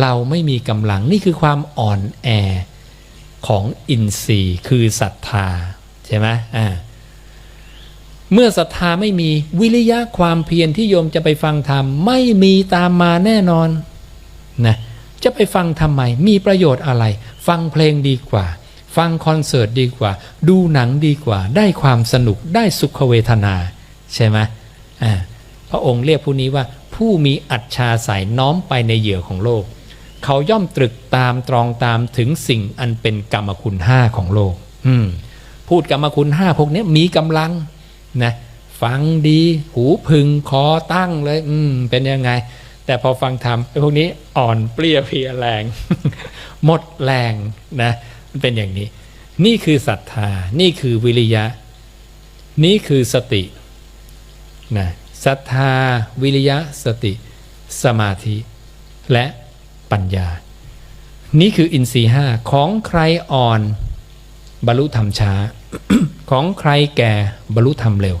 เราไม่มีกำลังนี่คือความอ่อนแอของอินทรีย์คือศรัทธาใช่ไหมอ่าเมื่อศรัทธาไม่มีวิริยะความเพียรที่โยมจะไปฟังธรรม ไม่มีตามมาแน่นอนนะจะไปฟังทำไม มีประโยชน์อะไร ฟังเพลงดีกว่า ฟังคอนเสิร์ตดีกว่า ดูหนังดีกว่า ได้ความสนุกได้สุขเวทนา ใช่ไหมอ่าพระองค์เรียกผู้นี้ว่าผู้มีอัจฉาสายน้อมไปในเหยื่อของโลก เขาย่อมตรึกตามตรองตามถึงสิ่งอันเป็นกรรมคุณห้าของโลก อืมพูดกรรมคุณห้าพวกนี้มีกำลังนะฟังดีหูพึงคอตั้งเลย อืมเป็นยังไง แต่พอฟังธรรมไอ้พวกนี้อ่อนเปรี้ยเพลียแรง หมดแรงนะเป็นอย่างนี้ นี่คือศรัทธา นี่คือวิริยะ นี่คือสตินะศรัทธาวิริยะสติ สมาธิ และ ปัญญา นี่คืออินทรีห้าของใครอ่อน บรรลุธรรมช้า ของใครแก่บรรลุธรรมเร็ว